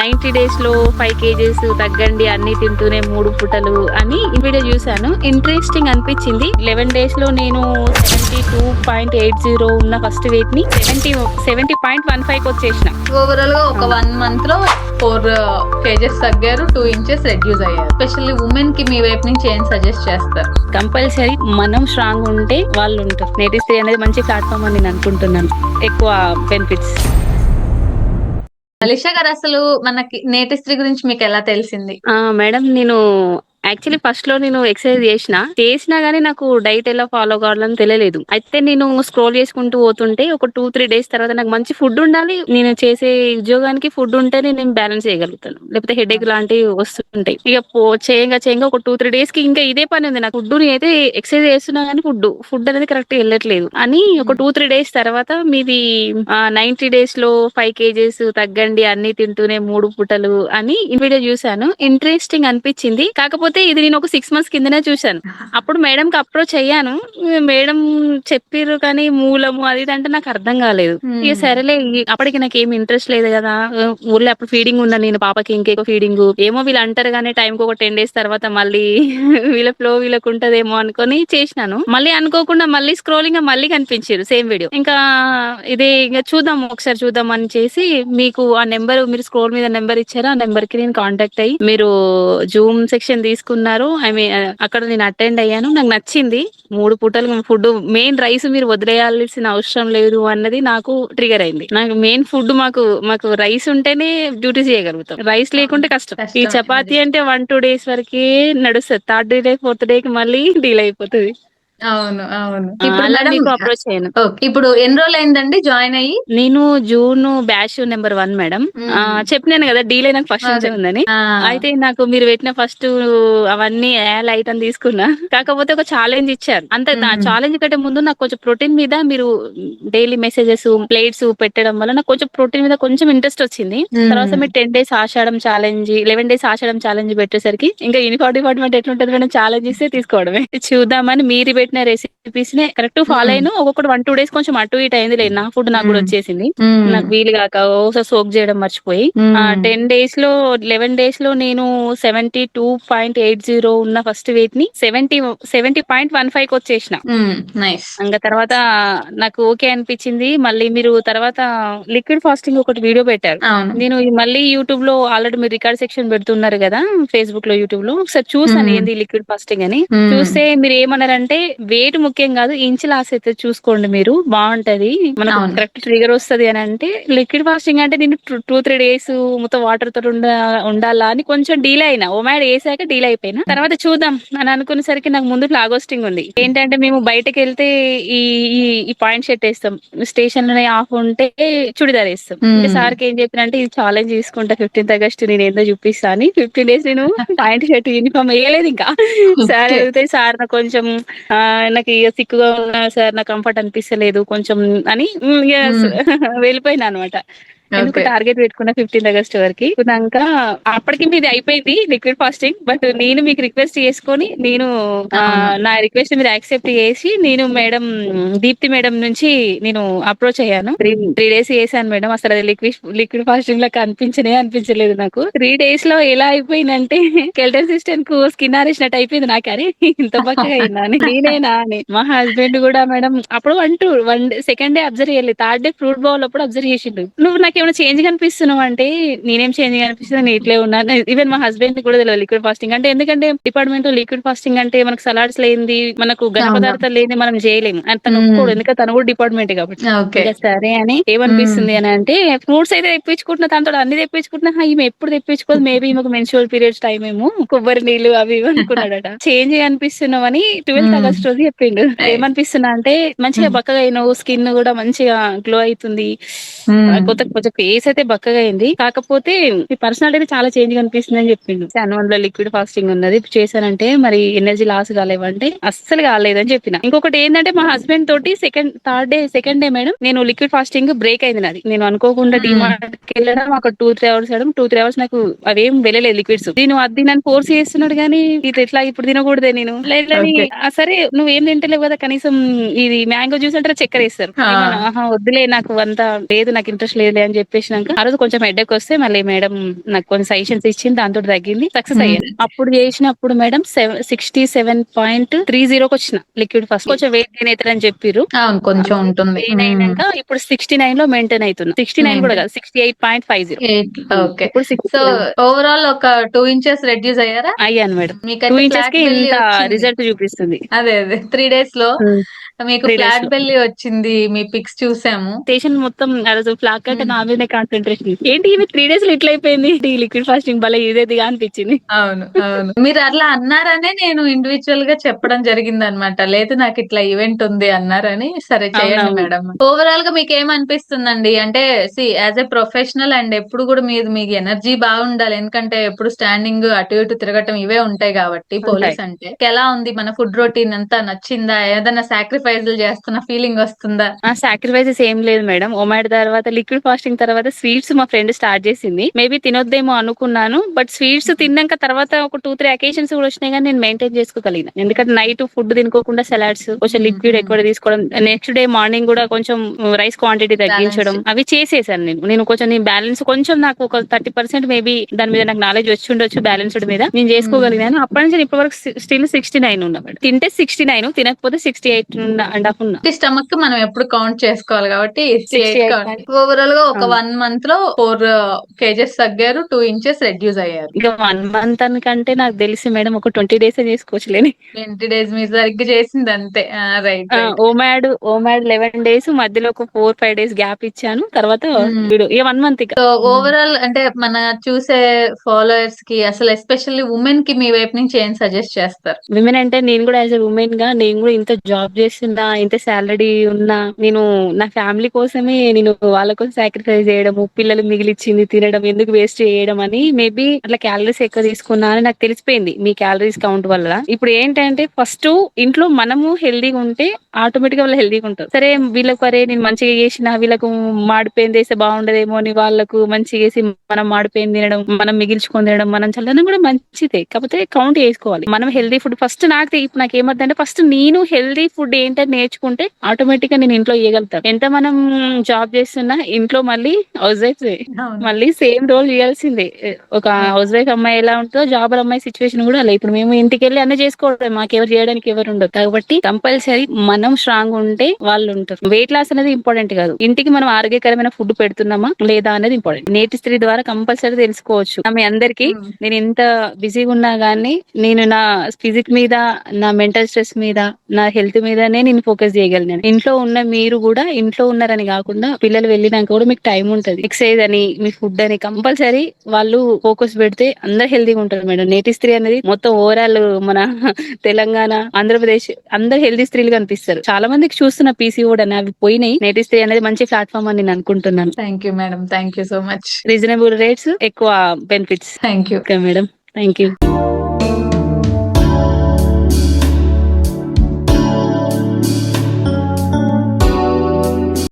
Ninety డేస్లో five kgs తగ్గండి అన్ని తింటూనే మూడు పూటలు అని ఈ వీడియో చూసాను ఇంట్రెస్టింగ్ అనిపించింది. లెవెన్ డేస్లో నేను seventy two point eight zero ఉన్న first వెయిట్ని seventy seventy point one five వచ్చేసిన ఓవరాల్గా ఒక వన్ మంత్లో ఫోర్ కేజెస్ తగ్గారు టూ ఇంచెస్ రెడ్యూస్ అయ్యారు. స్పెషల్లీ ఉమెన్కి మీ వైపు నుంచి ఏం సజెస్ట్ చేస్తారు? కంపల్సరీ మనం స్ట్రాంగ్ ఉంటే వాళ్ళు ఉంటారు. నేటి స్త్రీ అనేది మంచి ప్లాట్ఫామ్ అని నేను అనుకుంటున్నాను. ఎక్కువ బెనిఫిట్స్ అలిషా గారు అసలు మనకి నేటి స్త్రీ గురించి మీకు ఎలా తెలిసింది? మేడం నేను యాక్చువల్లీ ఫస్ట్లో నేను ఎక్సర్సైజ్ చేసిన చేసినా గానీ నాకు డైట్ ఎలా ఫాలో కావాలని తెలియలేదు. అయితే నేను స్క్రోల్ చేసుకుంటూ పోతుంటే ఒక టూ త్రీ డేస్ తర్వాత నాకు మంచి ఫుడ్ ఉండాలి. నేను చేసే ఉద్యోగానికి ఫుడ్ ఉంటేనే నేను బ్యాలెన్స్ చేయగలుగుతాను. లేకపోతే హెడేక్ లాంటివి వస్తుంటాయి. ఇక చేయంగా చేయంగా ఒక టూ త్రీ డేస్కి ఇంకా ఇదే పని ఉంది. నాకు ఫుడ్ అయితే ఎక్సర్సైజ్ చేస్తున్నా గానీ ఫుడ్ ఫుడ్ అనేది కరెక్ట్ వెళ్ళట్లేదు. అని ఒక టూ త్రీ డేస్ తర్వాత మీది నైన్టీ డేస్లో ఫైవ్ కేజెస్ తగ్గండి అన్ని తింటూనే మూడు పూటలు అని ఈ వీడియో చూసాను ఇంట్రెస్టింగ్ అనిపించింది. కాకపోతే ఇది నేను ఒక సిక్స్ మంత్స్ కిందనే చూసాను అప్పుడు మేడం కి అప్రోచ్ అయ్యాను. మేడం చెప్పిర్రు కానీ మూలము అది అంటే నాకు అర్థం కాలేదు. ఇక సరేలే అప్పటికి నాకు ఏమి ఇంట్రెస్ట్ లేదు కదా. ఊర్లో అప్పుడు ఫీడింగ్ ఉన్నా నేను పాపకి ఇంకేకో ఫీడింగ్ ఏమో వీళ్ళు అంటారు కానీ టైం కి ఒక టెన్ డేస్ తర్వాత మళ్ళీ వీళ్ళ ఫ్లో వీళ్ళకి ఉంటదేమో అనుకొని చేసినాను. మళ్ళీ అనుకోకుండా మళ్ళీ స్క్రోలింగ్ మళ్ళీ కనిపించారు సేమ్ వీడియో ఇంకా ఇది ఇంకా చూద్దాం ఒకసారి చూద్దాం అని చేసి మీకు ఆ నెంబర్ మీరు స్క్రోల్ మీద నెంబర్ ఇచ్చారు. ఆ నెంబర్కి నేను కాంటాక్ట్ అయ్యి మీరు జూమ్ సెక్షన్ తీసుకున్నారు. ఐ మీన్ అక్కడ నేను అటెండ్ అయ్యాను. నాకు నచ్చింది. మూడు పూటలు ఫుడ్ మెయిన్ రైస్ మీరు వదిలేయాల్సిన అవసరం లేదు అన్నది నాకు ట్రిగర్ అయింది. నాకు మెయిన్ ఫుడ్ మాకు మాకు రైస్ ఉంటేనే డ్యూటీ చేయగలుగుతాం. రైస్ లేకుంటే కష్టం. ఈ చపాతీ అంటే వన్ టూ డేస్ వరకే నడుస్తుంది. థర్డ్ డే ఫోర్త్ డే కి మళ్ళీ డీల్ అయిపోతుంది. అవును అవును. ఇప్పుడు అప్రోచ్ అయ్యాను. ఇప్పుడు ఎన్ని రోజులు అయిందండి జాయిన్ అయ్యి? నేను June batch number one madam. చెప్పినాను కదా డీల్ నాకు ఫస్ట్ నుంచి. ఉందని. అయితే నాకు మీరు పెట్టిన ఫస్ట్ అవన్నీ లైట్ అని తీసుకున్నా. కాకపోతే ఒక ఛాలెంజ్ ఇచ్చారు. అంతే. ఛాలెంజ్ కంటే ముందు నాకు కొంచెం ప్రోటీన్ మీద మీరు డైలీ మెసేజెస్ ప్లేట్స్ పెట్టడం వల్ల నాకు కొంచెం ప్రోటీన్ మీద కొంచెం ఇంట్రెస్ట్ వచ్చింది. తర్వాత మీరు ten days Ashadam challenge eleven days Ashadam challenge పెట్టేసరికి ఇంకా యూనిఫామ్ డిపార్ట్మెంట్ ఎట్లుంటది మేడం? ఛాలెంజ్ ఇస్తే తీసుకోవడమే. చూద్దామని మీరు పెట్టిన రెసిపీస్ నే కరెక్ట్ ఫాలో. అయిన ఒక్కొక్కటి వన్ టూ డేస్ కొంచెం అటు ఇటు అయింది లేదు నా ఫుడ్ నాకు కూడా మ్మ్. వచ్చేసింది మ్మ్. నాకు వీలు కాక ఒకసారి సోక్ చేయడం మర్చిపోయి. టెన్ డేస్లో లెవెన్ డేస్లో నేను seventy two point eight zero ఉన్న ఫస్ట్ వెయిట్ని సెవెంటీ సెవెంటీ పాయింట్ వన్ ఫైవ్కి వచ్చేసిన ఇంకా తర్వాత నాకు ఓకే అనిపించింది మళ్ళీ మీరు తర్వాత లిక్విడ్ ఫాస్టింగ్ ఒకటి వీడియో పెట్టారు నేను మళ్ళీ యూట్యూబ్లో ఆల్రెడీ మీరు రికార్డ్ సెక్షన్ పెడుతున్నారు కదా ఫేస్బుక్లో యూట్యూబ్లో ఒకసారి చూసాను. ఏంది లిక్విడ్ ఫాస్టింగ్ అని. చూస్తే మీరు ఏమన్నారంటే వెయిట్ ముఖ్యం కాదు ఇంచ్ లాస్ అయితే చూసుకోండి మీరు. బాగుంటది. మనకు అవును. కరెక్ట్ ట్రిగర్ వస్తది అని అంటే లిక్విడ్ ఫాస్టింగ్ అంటే నేను టూ త్రీ డేస్ మొత్తం వాటర్తో ఉండ ఉండాలా అని కొంచెం డీల్ అయినా. ఓ మ్యాడ్ వేసాక డీల్ అయిపోయినా. తర్వాత చూద్దాం అని అనుకునేసరికి నాకు ముందు ఫ్లాగోస్టింగ్ ఉంది. ఏంటంటే మేము బయటకు వెళ్తే ఈ ఈ- పాయింట్ షర్ట్ వేస్తాం. స్టేషన్లోనే ఆఫ్ ఉంటే చుడిదార్ వేస్తాం. ఇంకా సార్కి ఏం చెప్పినంటే ఇది ఛాలెంజ్ తీసుకుంటా. ఫిఫ్టీన్త్ ఆగస్ట్ నేను ఏందో చూపిస్తా అని. ఫిఫ్టీన్ డేస్ నేను పాయింట్ షర్ట్ యూనిఫామ్ వేయలేదు ఇంకా. సార్. అడిగితే సార్ కొంచెం నాకు ఇక సిక్కుగా ఉన్నా సార్ నాకు కంఫర్ట్ అనిపిస్తలేదు కొంచెం అని వెళ్ళిపోయినా అనమాట. ఎందుకు. టార్గెట్ పెట్టుకున్న ఫిఫ్టీన్త్ ఆగస్ట్ వరకు? కున్నాక అప్పటికి మీది అయిపోయింది లిక్విడ్ ఫాస్టింగ్ బట్ నేను మీకు రిక్వెస్ట్ చేసుకొని నేను. నా రిక్వెస్ట్ మీరు యాక్సెప్ట్ చేసి నేను మేడం దీప్తి మేడం నుంచి నేను అప్రోచ్ అయ్యాను. త్రీ డేస్ చేశాను మేడం. అసలు అది లిక్విడ్ లిక్విడ్ ఫాస్టింగ్ లాగా అనిపించనే అనిపించలేదు నాకు. త్రీ డేస్లో ఎలా అయిపోయిందంటే కెల్టన్ సిస్టమ్కు స్కిన్ ఆరేసినట్టు అయిపోయింది నాకు. అరే ఇంత బక్కగా అయిందా అని. నేనేనా అని. మా హస్బెండ్ కూడా మేడం అప్పుడు one two one day second day observe చేయలేదు. థర్డ్ డే ఫ్రూట్ బౌల్ అప్పుడు అబ్జర్వ్ చేసిండు. నువ్వు నాకు ఏమైనా చేంజ్ కనిపిస్తున్నావు అంటే? నేనేం చేంజ్ కనిపిస్తుంది నేను ఇట్లే ఉన్నాను ఈవెన్ మా హస్బెండ్ కూడా తెలియదు లిక్విడ్ ఫాస్టింగ్ అంటే ఎందుకంటే డిపార్ట్మెంట్ లిక్విడ్ ఫాస్టింగ్ అంటే మనకు సలాడ్స్ లేనిది మనకు ఘన. పదార్థాలు లేని మనం చేయలేము. అని తను. ఒప్పుకోడు. ఎందుకంటే తను కూడా డిపార్ట్మెంట్ కాబట్టి. సరే అని ఏమనిపిస్తుంది అని అంటే ఫ్రూట్స్ అయితే తెప్పించుకుంటున్నా. దాంతో అన్ని తెప్పించుకుంటున్నా. ఈమె ఎప్పుడు తెప్పించుకోదు. మేబీ ఈమెకు మెన్సువల్ పీరియడ్స్ టైం ఏమో. కొబ్బరి నీళ్ళు అవి ఇవి అనుకున్నాడట. చేంజ్ అనిపిస్తున్నావు అని ట్వెల్త్. ఆగస్ట్ రోజు చెప్పిండు. ఏమనిపిస్తున్నా అంటే మంచిగా బక్కగా అయినావు. స్కిన్ కూడా మంచిగా గ్లో అవుతుంది. కొత్త కొంచెం ఫేస్ అయితే బక్కగా అయింది. కాకపోతే మీ పర్సనాలిటీ చాలా చేంజ్ కనిపిస్తుంది అని చెప్పిండు. శాన్వన్లో లిక్విడ్ ఫాస్టింగ్ ఉన్నది. చేశానంటే మరి ఎనర్జీ లాస్ కాలేవంటే అస్సలు కాలేదని చెప్పిన. ఇంకొకటి ఏంటంటే మా హస్బెండ్ తోటి second third day second day madam నేను లిక్విడ్ ఫాస్టింగ్ బ్రేక్ అయింది నాది. నేను అనుకోకుండా. డిమార్ట్కి వెళ్ళడం ఒక టూ త్రీ అవర్స్ వెళ్ళడం టూ త్రీ అవర్స్ నాకు అవేం వెళ్ళలేదు లిక్విడ్స్ నేను అది నన్ను ఫోర్స్ చేస్తున్నాడు కానీ ఇది ఎట్లా ఇప్పుడు తినకూడదే నేను. లేదని Okay. "ఆ, సరే నువ్వేం తింటలేవు కదా కనీసం ఇది మ్యాంగో జ్యూస్ అంటే చక్కెర వేస్తారు. వద్దులే నాకు అంత లేదు నాకు ఇంట్రెస్ట్ లేదు అని చెప్పేసినాక ఆ రోజు కొంచెం హెడ్ఎక్ వస్తే మళ్ళీ మేడం నాకు కొన్ని సజెషన్స్ ఇచ్చింది దాంతో తగ్గింది సక్సెస్ అయ్యాను అప్పుడు చేసినప్పుడు madam sixty seven point three జీరోకి వచ్చిన లిక్విడ్ ఫస్ట్ కొంచెం వెయిట్ గెయిన్ అవుతారని చెప్పారు కొంచెం ఉంటుంది. ఇప్పుడు సిక్స్టీ నైన్లో మెయింటైన్ అవుతున్నా. సిక్స్టీ నైన్ కూడా కాదు sixty eight point five zero okay ఇప్పుడు సిక్స్ సో ఓవరాల్ ఒక టూ ఇంచెస్ రెడ్యూస్ అయ్యారా? అయ్యాను మేడం. టూ ఇంచెస్ ఫ్లాట్కి ఇంత. రిజల్ట్ చూపిస్తుంది. అదే అదే. త్రీ డేస్లో మీకు ఫ్లాట్. బెల్లి వచ్చింది మీ పిక్స్ చూసాము. స్టేషన్ మొత్తం ఆ రోజు ఫ్లాక్ అంటే Hmm. నా మీదనే కాన్సన్ట్రేషన్ ఏంటి ఇవి త్రీ డేస్లో ఇట్లా అయిపోయింది? ఈ లిక్విడ్ ఫాస్టింగ్ భలే ఇదేదిగా అనిపించింది. అవును అవును. మీరు అట్లా అన్నారనే నేను ఇండివిజువల్గా చెప్పడం జరిగింది అనమాట లేదు నాకు ఇట్లా ఈవెంట్ ఉంది అన్నారని. సరే చేయండి. మేడం. ఓవరాల్గా మీకు ఏమనిపిస్తుందండి? అంటే see as a professional and ఎప్పుడు కూడా మీరు మీకు ఎనర్జీ బాగుండాలి. ఎందుకంటే ఎప్పుడు స్టాండింగ్ అటు ఇటు తిరగటం ఇవే ఉంటాయి కాబట్టి పోలీస్ అంటే. ఎలా ఉంది? మన ఫుడ్ రొటీన్ అంతా నచ్చిందా? ఏదైనా సాక్రిఫైజులు చేస్తున్న ఫీలింగ్ వస్తుందా? ఆ సాక్రిఫైసెస్ ఏం లేదు మేడం. ఒమాడ్ తర్వాత లిక్విడ్ ఫాస్టింగ్ తర్వాత స్వీట్స్ మా ఫ్రెండ్ స్టార్ట్ చేసింది. మేబీ తినొద్దేమో అనుకున్నాను బట్ స్వీట్స్ తిన్నాక తర్వాత ఒక టూ త్రీ అకేషన్స్ కూడా వచ్చినాయి కానీ నేను మెయింటైన్ చేసుకోగలిగిన. ఎందుకంటే నైట్ ఫుడ్ తినుకోకుండా సలాడ్స్ కొంచెం లిక్విడ్ మ్మ్. ఎక్కువ తీసుకోవడం నెక్స్ట్ డే మార్నింగ్ కూడా కొంచెం రైస్ క్వాంటిటీ తగ్గించడం. అవి చేసేసాను నేను. నేను కొంచెం నేను బ్యాలెన్స్ కొంచెం నాకు ఒక థర్టీ పర్సెంట్ మేబీ దాని మీద నాకు నాలెడ్జ్ వచ్చి ఉండొచ్చు బ్యాలెన్స్డ్ మీద. నేను చేసుకోగలిగాను. అప్పటి నుంచి ఇప్పటి వరకు స్టిల్ సిక్స్టీ నైన్ ఉన్నా తింటే సిక్స్టీ నైన్ తినకపోతే సిక్స్టీ ఎయిట్ అండ్ హాఫ్ ఉన్నా. స్టమక్ మనం ఎప్పుడు కౌంట్ చేసుకోవాలి కాబట్టి 68 కౌంట్ ఓవరాల్గా ఒక. వన్ మంత్లో ఫోర్ కేజెస్ తగ్గారు టూ ఇంచెస్ రెడ్యూస్ అయ్యారు. ఇక వన్ మంత్ అనుకంటే నాకు తెలిసి మేడం ఒక ట్వంటీ డేస్ చేసుకోవచ్చులేని ట్వంటీ డేస్ మీరు సరిగ్గా చేసింది అంతే. Right OMAD OMAD eleven days మధ్యలో ఒక ఫోర్ ఫైవ్ డేస్ గ్యాప్ ఇచ్చాను. తర్వాత ఇక వన్ మంత్ ఓవరాల్ అంటే మన చూసే ఫాలోయర్స్కి అసలు ఎస్పెషల్లీ ఉమెన్కి మీ వైపు నుంచి ఏం సజెస్ట్ చేస్తారు? విమెన్ అంటే నేను కూడా యాజ్ ఎ ఉమెన్గా నేను కూడా ఇంత జాబ్ చేస్తున్నా ఇంత సాలరీ ఉన్నా నేను నా ఫ్యామిలీ కోసమే నేను వాళ్ళ కోసం సాక్రిఫైస్ చేయడము పిల్లలు మిగిలిచ్చింది తినడం ఎందుకు వేస్ట్ చేయడం అని మేబీ అట్లా క్యాలరీస్ ఎక్కువ తీసుకున్నా అని నాకు తెలిసిపోయింది మీ క్యాలరీస్ కౌంట్ వల్ల. ఇప్పుడు ఏంటంటే ఫస్ట్ ఇంట్లో మనము హెల్దీగా ఉంటే ఆటోమేటిక్గా వాళ్ళు హెల్దీగా ఉంటారు. సరే వీళ్ళకు అరే నేను మంచిగా చేసిన వీళ్ళకు మాడిపోయింది వేస్తే బాగుండదేమో అని వాళ్ళకు మంచిగా చేసి మనం మాడిపోయింది తినడం మనం మిగిల్చుకొని తినడం మనం చల్లడం కూడా మంచిదే. కాకపోతే కౌంట్ చేసుకోవాలి. మనం హెల్దీ ఫుడ్ ఫస్ట్ నాకు ఇప్పుడు నాకు ఏమవుతుందంటే ఫస్ట్ నేను హెల్దీ ఫుడ్ ఏంటని నేర్చుకుంటే ఆటోమేటిక్గా నేను ఇంట్లో చేయగలుగుతాను ఎంత మనం జాబ్ చేస్తున్నా ఇంట్లో మళ్ళీ హౌస్ వైఫ్ మళ్ళీ సేమ్ రోల్ చేయాల్సిందే. ఒక హౌస్ వైఫ్ అమ్మాయి ఎలా ఉంటుందో జాబ్ అమ్మాయి సిచ్యువేషన్ కూడా అలా. ఇప్పుడు మేము ఇంటికి వెళ్ళి అన్నీ చేసుకోవడం మాకెవరు చేయడానికి ఎవరు ఉండదు కాబట్టి కంపల్సరీ మనం స్ట్రాంగ్ ఉంటే వాళ్ళు ఉంటారు. వెయిట్ లాస్ అనేది ఇంపార్టెంట్ కాదు. ఇంటికి మనం ఆరోగ్యకరమైన ఫుడ్ పెడుతున్నామా లేదా అనేది ఇంపార్టెంట్ నేటి స్త్రీ ద్వారా కంపల్సరీ తెలుసుకోవచ్చు. మీ అందరికి. నేను ఎంత బిజీగా ఉన్నా గానీ నేను నా ఫిజిక్ మీద నా మెంటల్ స్ట్రెస్ మీద నా హెల్త్ మీదనే నేను ఫోకస్ చేయగలను ఇంట్లో ఉన్న మీరు కూడా ఇంట్లో ఉన్నారని కాకుండా పిల్లలు వెళ్ళినాక కూడా మీకు టైం ఉంటది. ఎక్సర్సైజ్ అని మీ ఫుడ్ అని కంపల్సరీ వాళ్ళు ఫోకస్ పెడితే అందరు హెల్తీగా ఉంటారు మేడం. నేటి స్త్రీ అనేది మొత్తం ఓవరాల్ మన తెలంగాణ ఆంధ్రప్రదేశ్ అందరు హెల్తీ స్త్రీలు కనిపిస్తారు. చాలా మందికి చూస్తున్న పీసీ కూడా అవి పోయినాయి. నేటి స్త్రీ అనేది మంచి ప్లాట్ఫామ్ అని నేను అనుకుంటున్నాను. Thank you madam thank you so much reasonable rates ఎక్కువ benefits thank you madam thank you